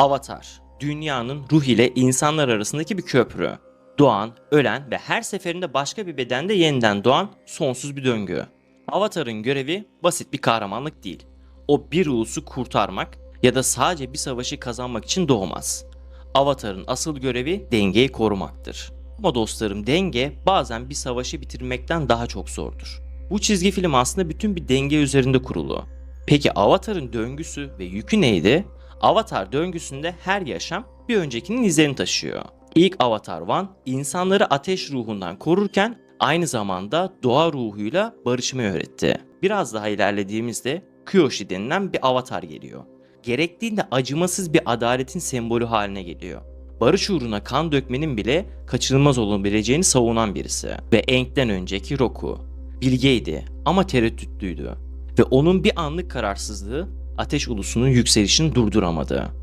Avatar, dünyanın ruh ile insanlar arasındaki bir köprü. Doğan, ölen ve her seferinde başka bir bedende yeniden doğan sonsuz bir döngü. Avatar'ın görevi basit bir kahramanlık değil. O bir ulusu kurtarmak ya da sadece bir savaşı kazanmak için doğmaz. Avatar'ın asıl görevi dengeyi korumaktır. Ama dostlarım denge bazen bir savaşı bitirmekten daha çok zordur. Bu çizgi film aslında bütün bir denge üzerinde kurulu. Peki Avatar'ın döngüsü ve yükü neydi? Avatar döngüsünde her yaşam bir öncekinin izlerini taşıyor. İlk Avatar One insanları ateş ruhundan korurken aynı zamanda doğa ruhuyla barışmayı öğretti. Biraz daha ilerlediğimizde Kyoshi denilen bir avatar geliyor. Gerektiğinde acımasız bir adaletin sembolü haline geliyor. Barış uğruna kan dökmenin bile kaçınılmaz olabileceğini savunan birisi. Ve Aang'den önceki Roku. Bilgeydi ama tereddütlüydü. Ve onun bir anlık kararsızlığı ateş ulusunun yükselişini durduramadı.